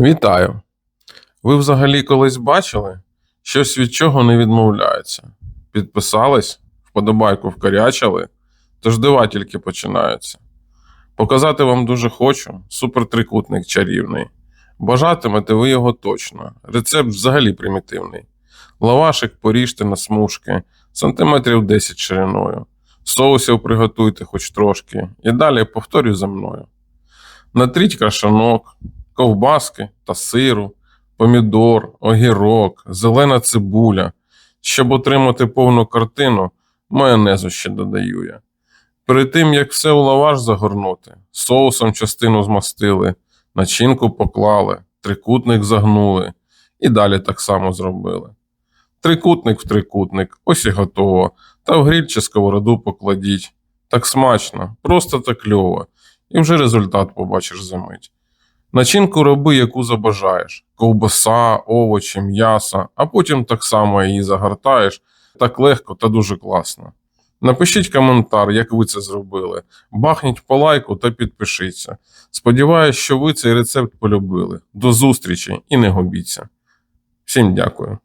Вітаю! Ви взагалі колись бачили? Щось від чого не відмовляється. Підписались, вподобайку вкарячили, тож дива тільки починаються. Показати вам дуже хочу супертрикутник чарівний. Бажатимете ви його точно. Рецепт взагалі примітивний. Лавашик поріжте на смужки, сантиметрів 10 шириною. Соусів приготуйте хоч трошки, і далі повторюй за мною. Натріть крашанок, ковбаски та сиру, помідор, огірок, зелена цибуля. Щоб отримати повну картину, майонезу ще додаю я. Перед тим, як все у лаваш загорнути, соусом частину змастили, начинку поклали, трикутник загнули і далі так само зробили. Трикутник в трикутник, ось і готово. Та в гріль чи сковороду покладіть. Так смачно, просто так кльово, і вже результат побачиш за мить. Начинку роби, яку забажаєш: ковбаса, овочі, м'ясо, а потім так само її загортаєш так легко та дуже класно. Напишіть коментар, як ви це зробили. Бахніть по лайку та підпишіться. Сподіваюсь, що ви цей рецепт полюбили. До зустрічі і не губіться. Всім дякую.